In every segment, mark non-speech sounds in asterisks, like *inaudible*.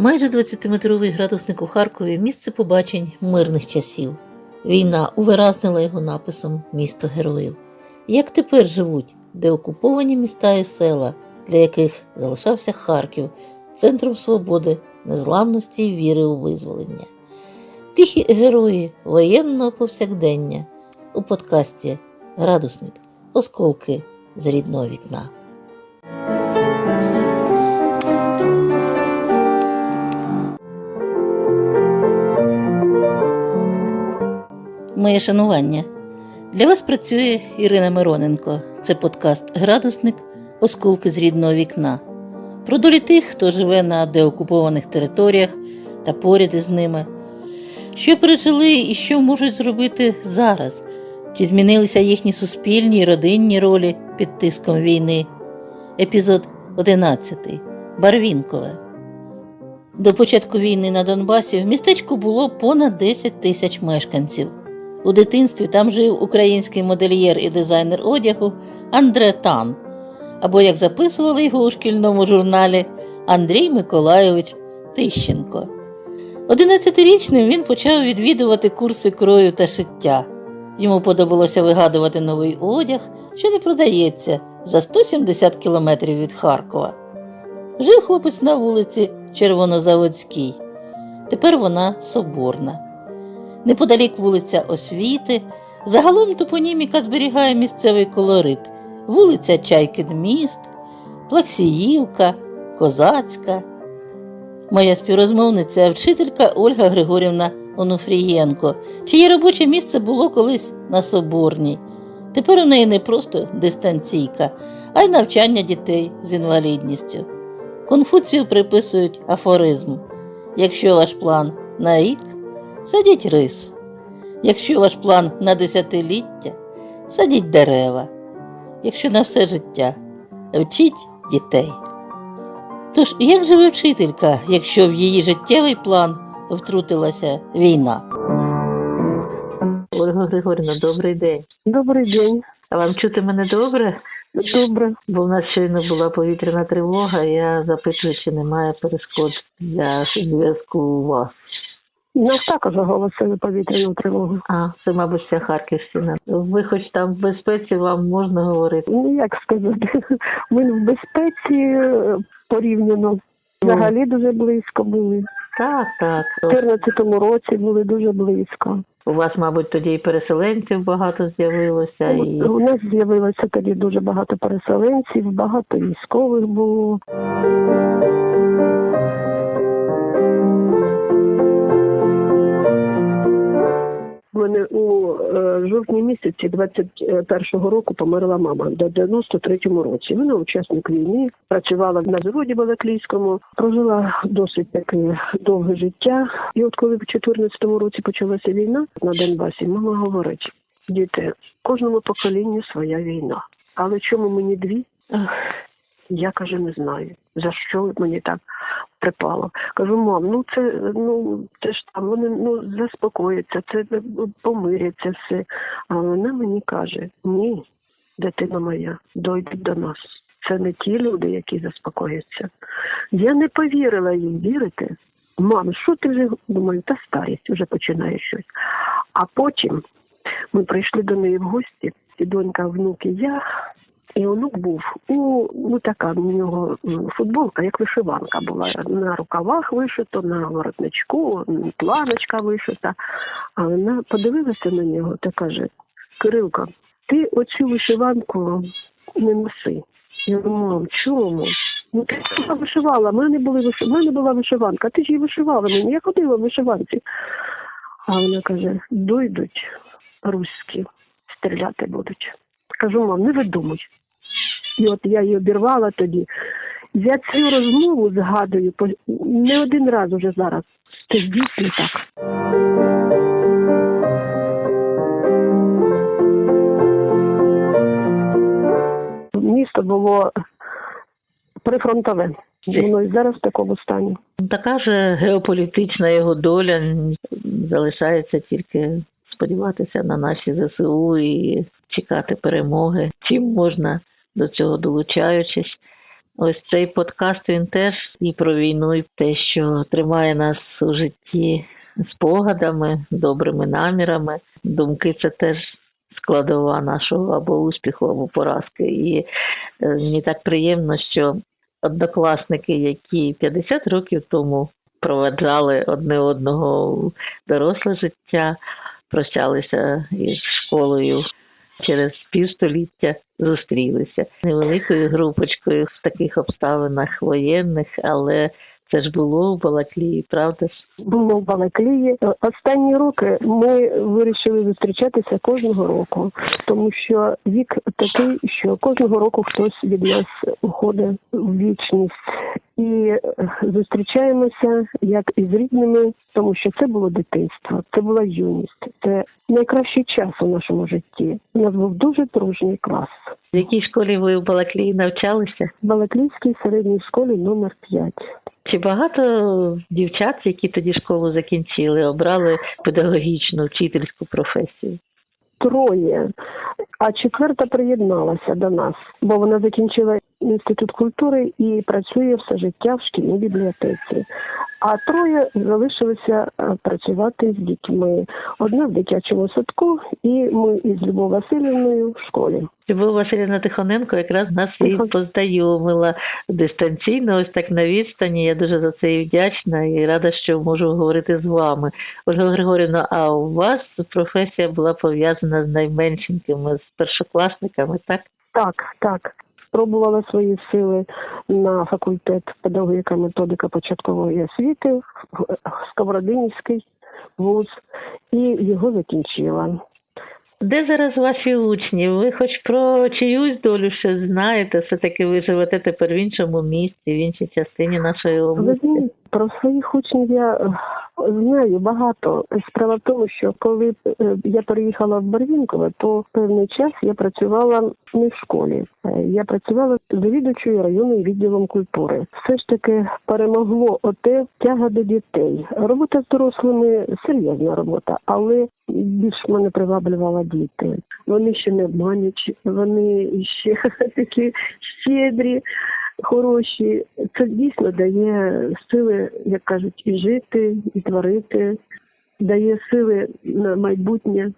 Майже 20-метровий градусник у Харкові місце побачень мирних часів. Війна увиразнила його написом Місто героїв. Як тепер живуть деокуповані міста і села, для яких залишався Харків, центром свободи, незламності і віри у визволення. Тихі герої воєнного повсякдення у подкасті Градусник Осколки з рідного вікна. Моє шанування. Для вас працює Ірина Мироненко. Це подкаст Градусник Осколки з рідного вікна. Про долі тих, хто живе на деокупованих територіях та поряд із ними. Що пережили і що можуть зробити зараз? Чи змінилися їхні суспільні і родинні ролі під тиском війни? Епізод 11. Барвінкове. До початку війни на Донбасі в містечку було понад 10 тисяч мешканців. У дитинстві там жив український модельєр і дизайнер одягу Андре Тан, або, як записували його у шкільному журналі, Андрій Миколайович Тищенко. Одинадцятирічним він почав відвідувати курси крою та шиття. Йому подобалося вигадувати новий одяг, що не продається за 170 кілометрів від Харкова. Жив хлопець на вулиці Червонозаводській. Тепер вона соборна. Неподалік вулиця Освіти. Загалом топоніміка зберігає місцевий колорит: вулиця Чайкин-Міст, Плаксіївка, Козацька. Моя співрозмовниця, вчителька Ольга Григорівна Онуфрієнко, чиє робоче місце було колись на Соборній. Тепер у неї не просто дистанційка, а й навчання дітей з інвалідністю. Конфуцію приписують афоризм: якщо ваш план на рік, садіть рис. Якщо ваш план на десятиліття, садіть дерева. Якщо на все життя, вчіть дітей. Тож, як живе вчителька, якщо в її життєвий план втрутилася війна? Ольга Григорівна, добрий день. Добрий день. А вам чути мене добре? Добре. Бо в нас щойно була повітряна тривога, я запитую, чи немає перешкод для зв'язку у вас. Нас також оголосили повітряну тривогу. А, це, мабуть, вся Харківщина. Ви хоч там в безпеці, вам можна говорити. Ну, як сказати, *laughs* ми в безпеці е, порівняно. Взагалі дуже близько були. Так, так. У 2014 році були дуже близько. У вас, мабуть, тоді і переселенців багато з'явилося. І... У нас з'явилося тоді дуже багато переселенців, багато військових було. Мене у е, жовтні місяці 21-го року померла мама до 93-му році. Вона учасник війни, працювала на заводі Балаклійському, прожила досить таке довге життя. І от коли в 14-му році почалася війна на Донбасі, мама говорить: діти, кожному поколінню своя війна. Але чому мені дві? Я каже, не знаю. За що мені так припало? Кажу, мам, ну це ну це ж там вони ну заспокояться, це е, помиряться все. А вона мені каже: ні, дитина моя, дойдуть до нас. Це не ті люди, які заспокояться. Я не повірила їй вірити. Мам, що ти вже думаю, та старість вже починає щось. А потім ми прийшли до неї в гості, і донька, внук і я. І онук був у ну така в нього футболка, як вишиванка була. На рукавах вишито, на воротничку, планочка вишита. А вона подивилася на нього та каже: Кирилко, ти оцю вишиванку не носи. Я говорю, чому? Ну ти вишивала, в мене були в мене була вишиванка, ти ж її вишивала мені, я ходила в вишиванці. А вона каже: дойдуть руські, стріляти будуть. Кажу, мам, не видумуй. І от я її обірвала тоді. Я цю розмову згадую не один раз уже зараз. Це дійсно так. Місто було прифронтове. Воно і зараз в такому стані. Така ж геополітична його доля залишається тільки сподіватися на наші ЗСУ і чекати перемоги. Чим можна до цього долучаючись. Ось цей подкаст він теж і про війну, і те, що тримає нас у житті спогадами, добрими намірами. Думки це теж складова нашого або успіху, або поразки. І е, мені так приємно, що однокласники, які 50 років тому проведжали одне одного доросле життя, прощалися із школою через півстоліття зустрілися невеликою групочкою в таких обставинах воєнних, але це ж було в Балаклії, правда ж? Було в Балаклії. Останні роки ми вирішили зустрічатися кожного року, тому що вік такий, що кожного року хтось від нас уходить в вічність. І зустрічаємося як із рідними, тому що це було дитинство, це була юність, це найкращий час у нашому житті. У нас був дуже дружній клас. В якій школі ви в Балаклії навчалися? В Балаклійській середній школі номер 5. Чи багато дівчат, які тоді школу закінчили, обрали педагогічну вчительську професію? Троє, а четверта приєдналася до нас, бо вона закінчила інститут культури і працює все життя в шкільній бібліотеці. А троє залишилися е, працювати з дітьми. Одна в дитячому садку, і ми із Любов Васильівною в школі. Любов Василівна Тихоненко якраз нас і познайомила дистанційно, ось так на відстані. Я дуже за це і вдячна і рада, що можу говорити з вами. Ольга Григорівна, а у вас професія була пов'язана з найменшенькими, з першокласниками, так? Так, так. Спробувала свої сили на факультет педагогіка методика початкової освіти в Сковородинівський вуз і його закінчила. Де зараз ваші учні? Ви хоч про чиюсь долю ще знаєте, все-таки ви живете тепер в іншому місті, в іншій частині нашої області. про своїх учнів я е, знаю багато. Справа в тому, що коли е, я переїхала в Барвінкове, то певний час я працювала не в школі. Е, Я працювала завідувачою районним відділом культури. Все ж таки перемогло оте тяга до дітей. Робота з дорослими серйозна робота, але більш мене приваблювала діти. Вони ще не обманюють, вони ще *laughs* такі щедрі хороші. Це дійсно дає сили, як кажуть, і жити, і творити, дає сили на майбутнє.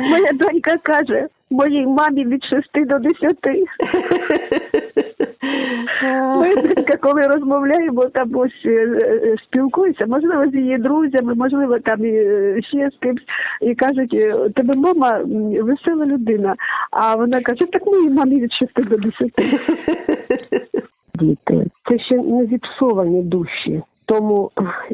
Моя донька каже моїй мамі від 6 до 10. Моя донька, коли розмовляємо, там ось е, е, можливо, з її друзями, можливо, там е, ще з кимсь, і кажуть, тебе мама весела людина. А вона каже, так моїй мамі від 6 до 10 *laughs* діти. Це ще не зіпсовані душі. Тому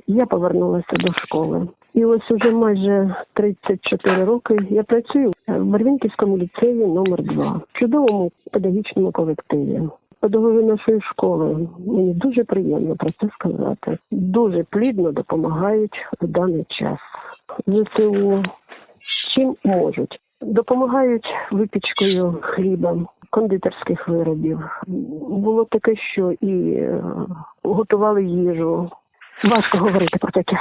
я повернулася до школи. І ось уже майже 34 роки я працюю в Барвінківському ліцеї номер 2 в чудовому педагогічному колективі. Педагоги нашої школи мені дуже приємно про це сказати. Дуже плідно допомагають в даний час. ЗСУ чим можуть. Допомагають випічкою хліба, кондитерських виробів. Було таке, що і е, готували їжу. Важко говорити про таке.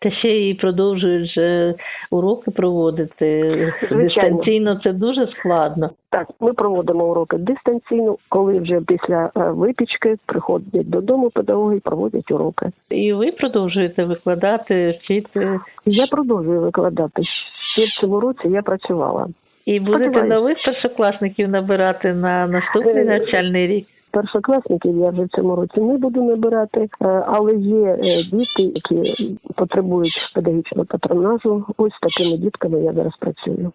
Та ще і продовжують же уроки проводити Звичайно. дистанційно. Це дуже складно. Так, ми проводимо уроки дистанційно, коли вже після е, випічки приходять додому педагоги і проводять уроки. І ви продовжуєте викладати, вчити, Я продовжую викладати. Ще в цьому році я працювала. і будете Сподіваюсь. нових першокласників набирати на наступний Е, навчальний рік. Першокласників я вже в цьому році не буду набирати, е, але є е, діти, які потребують педагогічного патронажу. Ось з такими дітками я зараз працюю.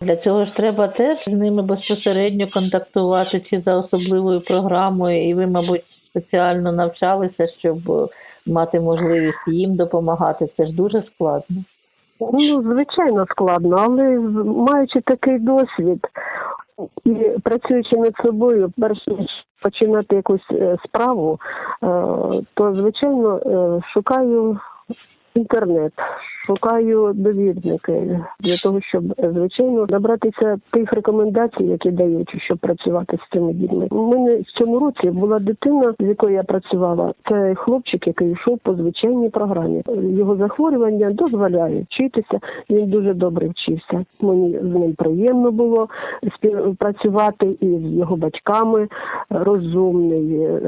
Для цього ж треба теж з ними безпосередньо контактувати чи за особливою програмою, і ви, мабуть, спеціально навчалися, щоб е, мати можливість їм допомагати. Це ж дуже складно. Ну, звичайно, складно, але маючи такий досвід і працюючи над собою, перш ніж починати якусь е, справу, е, то звичайно е, шукаю інтернет, шукаю довідники для того, щоб е, звичайно набратися тих рекомендацій, які дають, щоб працювати з цими дітьми. У мене в цьому році була дитина, з якою я працювала. Це хлопчик, який йшов по звичайній програмі. Його захворювання дозволяє вчитися. Він дуже добре вчився. Мені з ним приємно було співпрацювати і з його батьками. Розумний, е,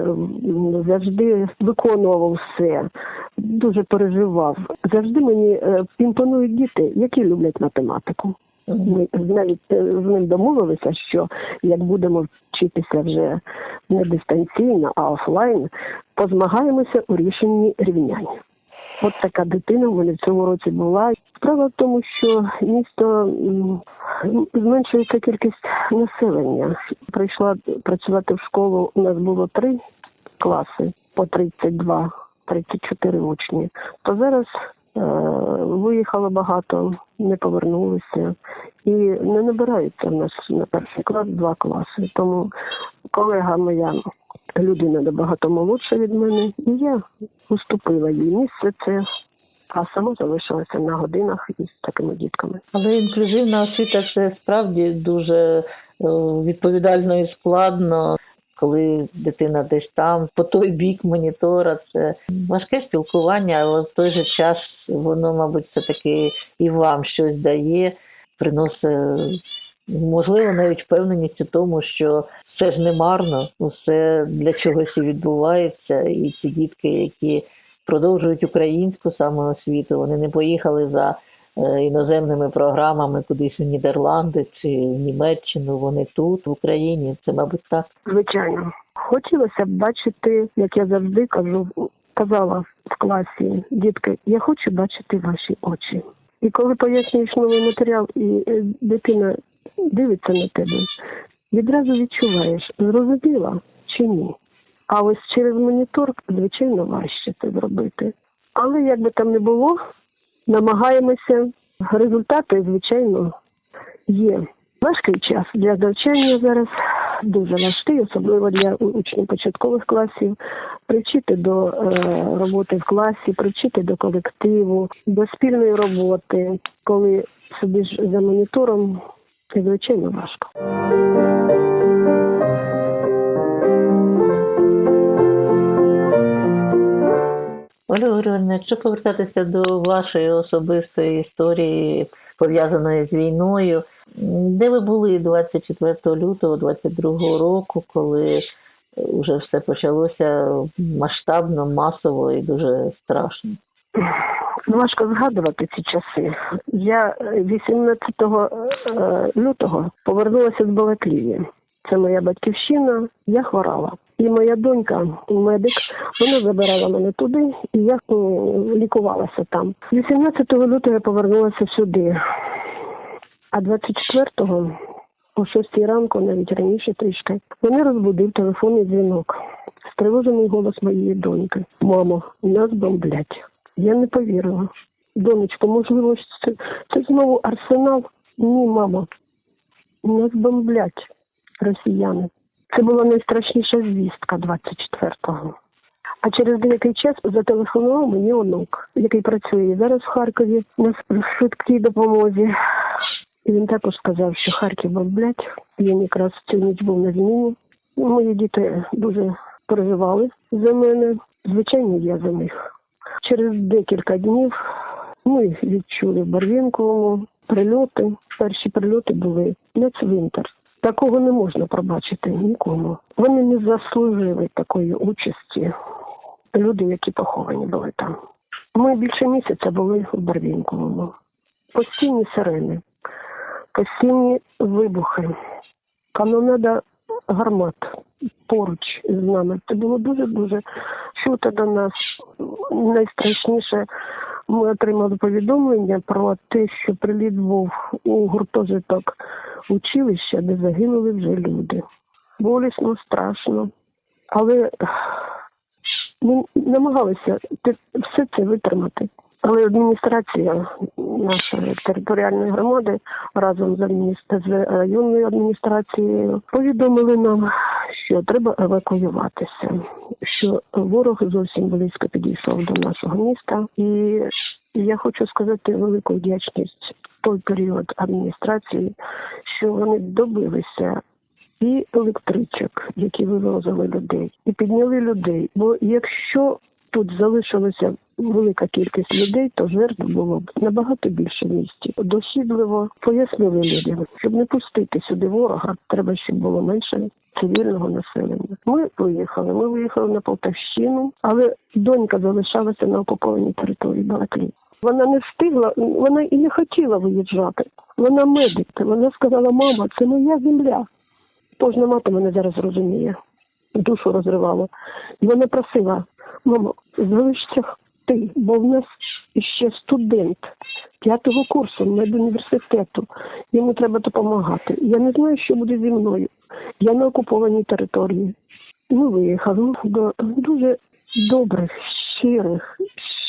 завжди виконував все. Дуже переживав. Завжди мені е, імпонують діти, які люблять математику. Ми навіть е, з ним домовилися, що як будемо вчитися вже не дистанційно, а офлайн, позмагаємося у рішенні рівнянь. От така дитина в мене в цьому році була. Справа в тому, що місто зменшується кількість населення. Прийшла працювати в школу. У нас було три класи по 32, 34 учні. То зараз е, виїхало багато, не повернулися і не набираються в нас на перший клас два класи. Тому колега моя людина набагато молодша від мене, і я уступила їй місце це, а сама залишилася на годинах із такими дітками. Але інклюзивна освіта це справді дуже е, відповідально і складно, коли дитина десь там, по той бік монітора, це важке спілкування, але в той же час воно, мабуть, все-таки і вам щось дає, приносить, можливо, навіть впевненість у тому, що все ж не марно, усе для чогось і відбувається, і ці дітки, які продовжують українську саме освіту, вони не поїхали за е, іноземними програмами кудись у Нідерланди чи в Німеччину. Вони тут, в Україні. Це, мабуть, так. Звичайно, хотілося б бачити, як я завжди кажу, казала в класі, дітки, я хочу бачити ваші очі. І коли пояснюєш новий матеріал, і е, дитина дивиться на тебе, відразу відчуваєш, зрозуміла чи ні. А ось через монітор, звичайно, важче це зробити. Але як би там не було, намагаємося. Результати, звичайно, є. Важкий час для навчання зараз дуже важкий, особливо для учнів початкових класів. Привчити до е, роботи в класі, привчити до колективу, до спільної роботи, коли сидиш за монітором, це звичайно важко. Оля Григорівна, якщо повертатися до вашої особистої історії, пов'язаної з війною, де ви були 24 лютого 22 року, коли вже все почалося масштабно, масово і дуже страшно? Важко згадувати ці часи. Я е, 18 е, лютого повернулася з Балаклії. Це моя батьківщина. Я хворала. І моя донька, медик, вона забирала мене туди, і я лікувалася там. 18 лютого я повернулася сюди. А 24-го, о 6 ранку, навіть раніше трішки, мене розбудив телефонний дзвінок. Стривожений голос моєї доньки. Мамо, нас бомблять. Я не повірила. Донечко, можливо, це, це знову арсенал? Ні, мамо. Нас бомблять росіяни. Це була найстрашніша звістка 24-го. А через деякий час зателефонував мені онук, який працює зараз в Харкові на швидкій допомозі. І він також сказав, що Харків бомблять. Він якраз цю ніч був на зміні. Мої діти дуже переживали за мене. Звичайно, я за них. Через декілька днів ми відчули в Барвінковому прильоти. Перші прильоти були на цвинтар. Такого не можна пробачити нікому. Вони не заслужили такої участі. Люди, які поховані були там. Ми більше місяця були в Барвінковому. Постійні сирени, постійні вибухи, канонада гармат поруч з нами. Це було дуже дуже чуто до нас. Найстрашніше ми отримали повідомлення про те, що приліт був у гуртожиток училища, де загинули вже люди. Болісно, страшно. Але ми намагалися те- все це витримати. Але адміністрація нашої територіальної громади разом з, адміністра... з районною адміністрацією повідомили нам, що треба евакуюватися, що ворог зовсім близько підійшов до нашого міста, і І я хочу сказати велику вдячність той період адміністрації, що вони добилися і електричок, які вивозили людей, і підняли людей. Бо якщо тут залишилася велика кількість людей, то жертв було б набагато більше місті. Досідливо пояснили людям, щоб не пустити сюди ворога, треба, щоб було менше цивільного населення. Ми виїхали. Ми виїхали на Полтавщину, але донька залишалася на окупованій території Балаклії. Вона не встигла, вона і не хотіла виїжджати. Вона медик. Вона сказала: мама, це моя земля. Кожна мати мене зараз розуміє. Душу розривало. І вона просила, мамо, залишся ти, бо в нас ще студент п'ятого курсу медуніверситету. Йому треба допомагати. Я не знаю, що буде зі мною. Я на окупованій території. Ми виїхали до дуже добрих, щирих,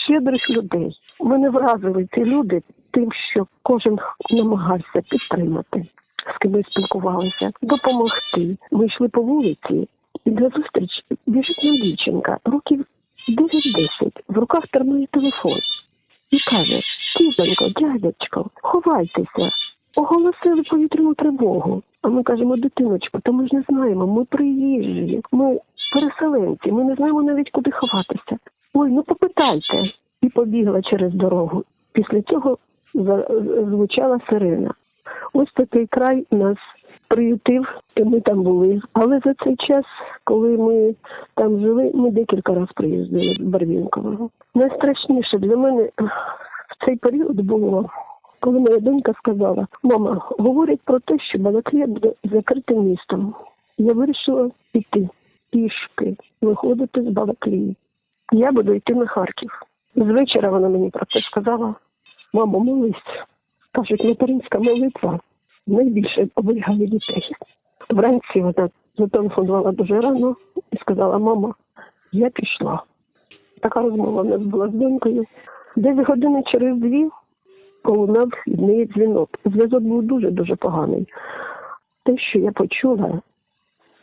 щедрих людей. Мене вразили ці люди тим, що кожен намагався підтримати, з ким спілкувалися, допомогти. Ми йшли по вулиці, і назустріч біжить дівчинка, років 9-10, в руках тримає телефон і каже: Кізонько, дядечко, ховайтеся. Оголосили повітряну тривогу. А ми кажемо, дитиночко, та ми ж не знаємо, ми приїжджі, ми переселенці, ми не знаємо навіть куди ховатися. Ой, ну попитайте. І побігла через дорогу. Після цього звучала сирена. Ось такий край нас приютив, і ми там були. Але за цей час, коли ми там жили, ми декілька разів приїздили до Барвінкового. Найстрашніше для мене в цей період було, коли моя донька сказала: мама, говорять про те, що Балаклія буде закритим містом. Я вирішила піти пішки, виходити з Балаклії. Я буду йти на Харків. З вечора вона мені про це сказала. Мамо, молись. Кажуть, материнська молитва найбільше оберігає дітей. Вранці вона зателефонувала дуже рано і сказала: Мама, я пішла. Така розмова в нас була з донькою. Десь години через дві пролунав від неї дзвінок. Зв'язок був дуже-дуже поганий. Те, що я почула,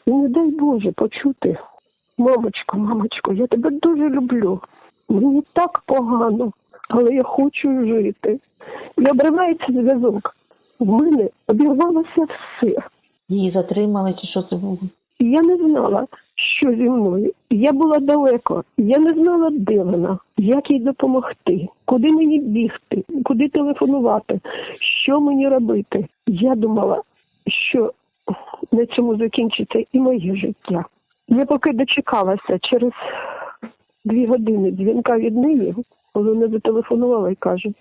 і не дай Боже почути. Мамочко, мамочко, я тебе дуже люблю. Мені так погано, але я хочу жити. І обривається зв'язок. В мене обірвалося все. Її затримали, чи що це було? І я не знала, що зі мною. Я була далеко, я не знала, де вона, як їй допомогти, куди мені бігти, куди телефонувати, що мені робити. Я думала, що на цьому закінчиться і моє життя. Я поки дочекалася через дві години дзвінка від неї, коли вона зателефонувала і каже,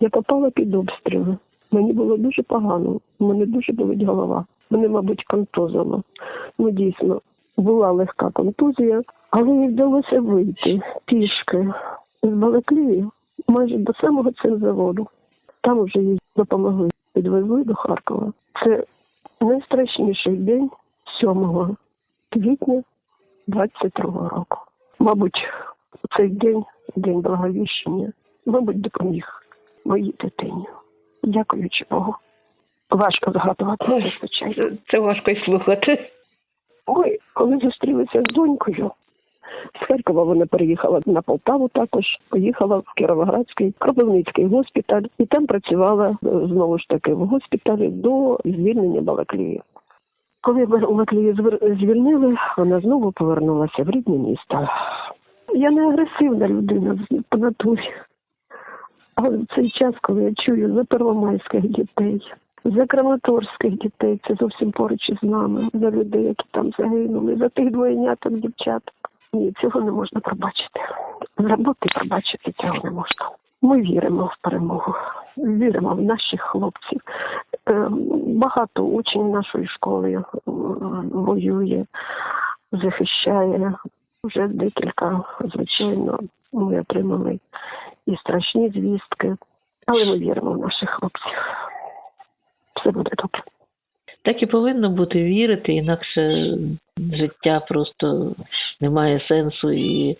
я попала під обстріли. Мені було дуже погано, мене дуже болить голова. Мене, мабуть, контузило. Ну, дійсно, була легка контузія, але їй вдалося вийти пішки з Балаклії майже до самого цензаводу. Там вже їй допомогли, підвезли до Харкова. Це найстрашніший день 7 квітня 22 року. Мабуть, цей день, день благовіщення, мабуть, допоміг моїй дитині. Дякуючи Богу. Важко згадувати, звичайно. Це важко й слухати. Ой, коли зустрілися з донькою, з Харкова вона переїхала на Полтаву також, поїхала в Кіровоградський Кропивницький госпіталь і там працювала е, знову ж таки в госпіталі до звільнення Балаклії. Коли Балаклію звер- звільнили, вона знову повернулася в рідне місто. Я не агресивна людина по натурі. Але в цей час, коли я чую за первомайських дітей, за краматорських дітей, це зовсім поруч із нами, за людей, які там загинули, за тих двойняток дівчаток. Ні, цього не можна пробачити. Забути пробачити цього не можна. Ми віримо в перемогу, віримо в наших хлопців. Е, Багато учнів нашої школи е, воює, захищає. Вже декілька, звичайно, ми отримали і страшні звістки, але ми віримо в наших хлопців. Все буде добре. Так і повинно бути вірити, інакше життя просто не має сенсу. І е,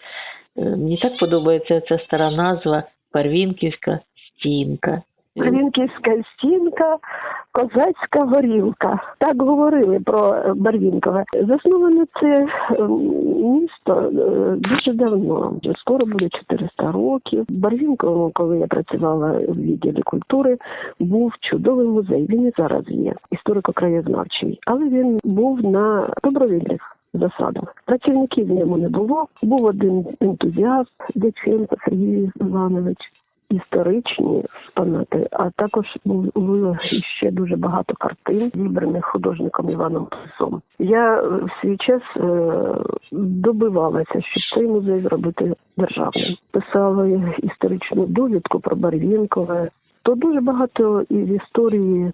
мені так подобається ця стара назва Парвінківська стінка. Рівінківська стінка Козацька горілка. Так говорили про Барвінкове. Засноване це е, місто е, дуже давно. Скоро буде 400 років. Барвінково, коли я працювала в відділі культури, був чудовий музей. Він і зараз є історико-краєзнавчий, але він був на добровільних засадах. Працівників в ньому не було. Був один ентузіаст Дяченко Сергій Іванович історичні експонати, а також було ще дуже багато картин, зібраних художником Іваном Плесом. Я в свій час е, добивалася, щоб цей музей зробити державним. Писала історичну довідку про Барвінкове. То дуже багато із історії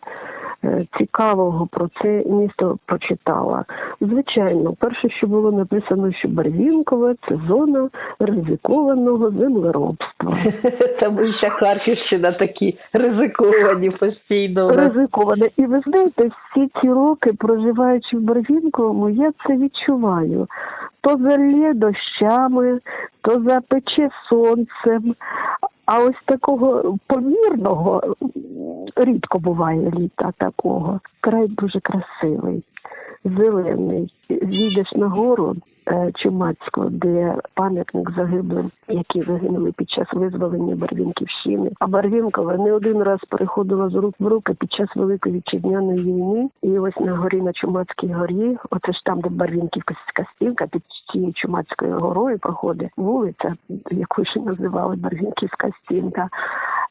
цікавого про це місто прочитала. Звичайно, перше, що було написано, що Барвінкове це зона ризикованого землеробства. *laughs* Тому ще Харківщина такі ризиковані постійно. ризиковане. І ви знаєте, всі ці роки, проживаючи в Барвінковому, я це відчуваю. То залє дощами, то запече сонцем. А ось такого помірного рідко буває літа такого. Край дуже красивий, зелений. Зійдеш на гору е, Чумацьку, де пам'ятник загиблим, які загинули під час визволення Барвінківщини. А Барвінкове не один раз переходила з рук в руки під час Великої вітчизняної війни. І ось на горі на Чумацькій горі, оце ж там, де Барвінківська стінка, під цією Чумацькою горою проходить вулиця, яку ще називали Барвінківська стінка.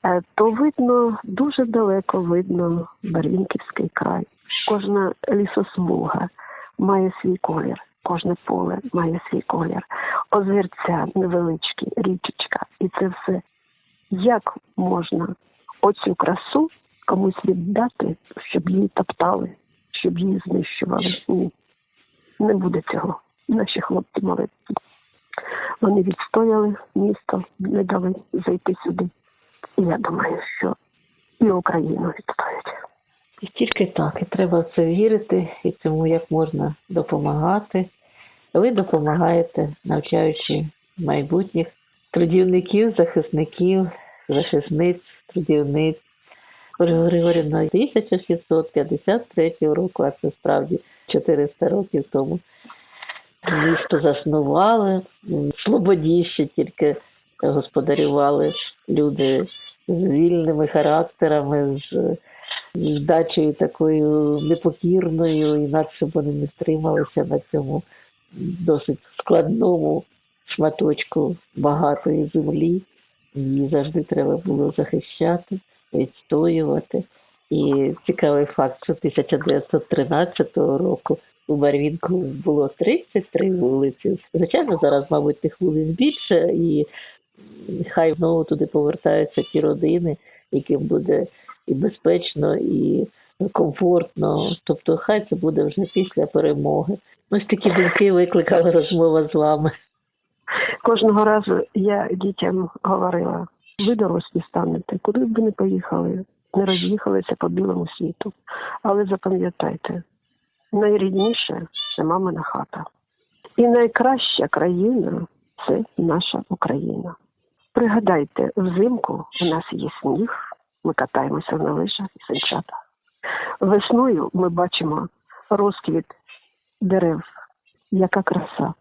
Е, То видно дуже далеко видно Барвінківський край. Кожна лісосмуга має свій колір, кожне поле має свій колір, озерця невеличкі, річечка, і це все. Як можна оцю красу комусь віддати, щоб її топтали, щоб її знищували? Ні, не буде цього. Наші хлопці молодці. Вони відстояли місто, не дали зайти сюди. І я думаю, що і Україну відстоять. І тільки так, і треба в це вірити, і цьому як можна допомагати. Ви допомагаєте, навчаючи майбутніх трудівників, захисників, захисниць, трудівниць. Ольга Григорівна 1653 року, а це справді 400 років тому. Місто заснували, слободі ще тільки господарювали люди з вільними характерами, з здачею такою непокірною, інакше б вони не стрималися на цьому досить складному шматочку багатої землі. Її завжди треба було захищати, відстоювати. І цікавий факт, що 1913 року у Барвінку було 33 вулиці. Звичайно, зараз, мабуть, тих вулиць більше, і хай знову туди повертаються ті родини, яким буде і безпечно, і комфортно. Тобто, хай це буде вже після перемоги. Ось такі думки викликала розмова з вами. Кожного разу я дітям говорила, ви дорослі станете, куди б ви не поїхали, не роз'їхалися по білому світу. Але запам'ятайте, найрідніше це мамина хата. І найкраща країна це наша Україна. Пригадайте, взимку у нас є сніг, ми катаємося на лижах і санчатах. Весною ми бачимо розквіт дерев, яка краса.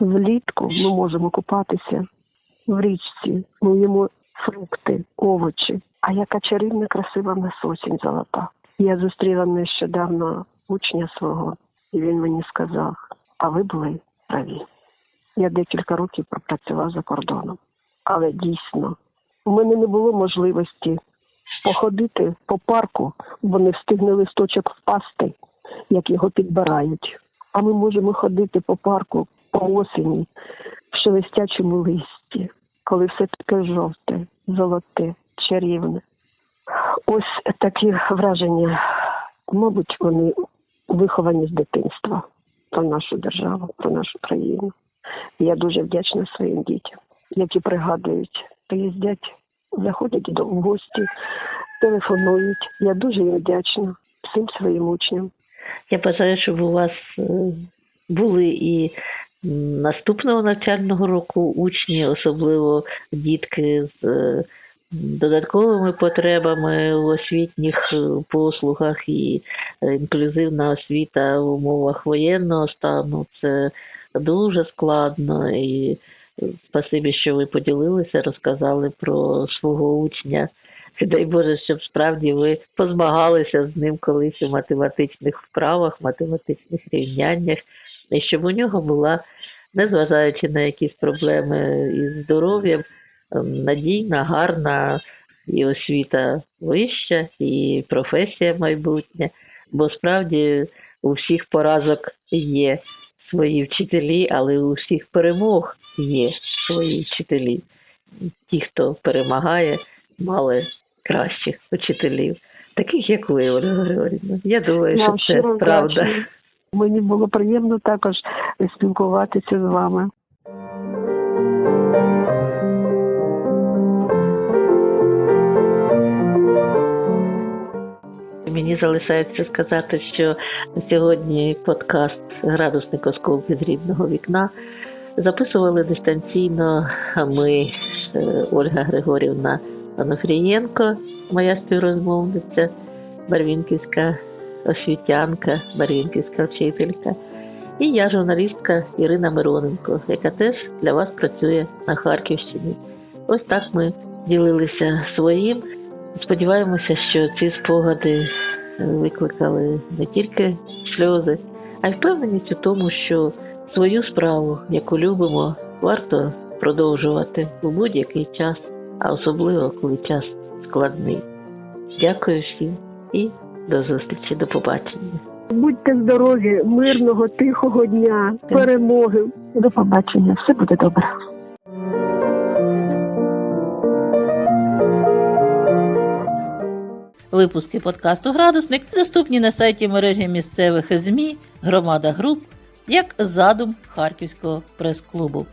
Влітку ми можемо купатися в річці, ми їмо фрукти, овочі. А яка чарівна, красива в нас осінь золота. Я зустріла нещодавно учня свого, і він мені сказав: а ви були праві. Я декілька років пропрацював за кордоном. Але дійсно, у мене не було можливості походити по парку, бо не встигне листочок впасти, як його підбирають. А ми можемо ходити по парку по осені в шелестячому листі, коли все таке жовте, золоте, чарівне. Ось такі враження, мабуть, вони виховані з дитинства про нашу державу, про нашу країну. Я дуже вдячна своїм дітям, які пригадують, приїздять, заходять до гості, телефонують. Я дуже вдячна всім своїм учням. Я бажаю, щоб у вас е, були і наступного навчального року учні, особливо дітки з е, додатковими потребами в освітніх е, послугах і інклюзивна освіта в умовах воєнного стану це дуже складно. І спасибі, що ви поділилися, розказали про свого учня. Дай Боже, щоб справді ви позмагалися з ним колись у математичних вправах, математичних рівняннях, і щоб у нього була, незважаючи на якісь проблеми із здоров'ям, ем, надійна, гарна і освіта вища, і професія майбутня. Бо справді у всіх поразок є свої вчителі, але у всіх перемог є свої вчителі. Ті, хто перемагає, мали кращих учителів, таких як ви, Ольга Григорівна. Я думаю, що це правда. Мені було приємно також спілкуватися з вами. Мені залишається сказати, що сьогодні подкаст Градусник осколки з рідного вікна записували дистанційно А ми, е, Ольга Григорівна Анофрієнко, моя співрозмовниця, барвінківська освітянка, барвінківська вчителька, і я, журналістка Ірина Мироненко, яка теж для вас працює на Харківщині. Ось так ми ділилися своїм. Сподіваємося, що ці спогади е, викликали не тільки сльози, а й впевненість у тому, що свою справу, яку любимо, варто продовжувати у будь-який час, а особливо коли час складний. Дякую всім і до зустрічі, до побачення. Будьте здорові, мирного, тихого дня, перемоги. До побачення. Все буде добре. Випуски подкасту Градусник доступні на сайті мережі місцевих ЗМІ Громада Груп як задум Харківського прес-клубу.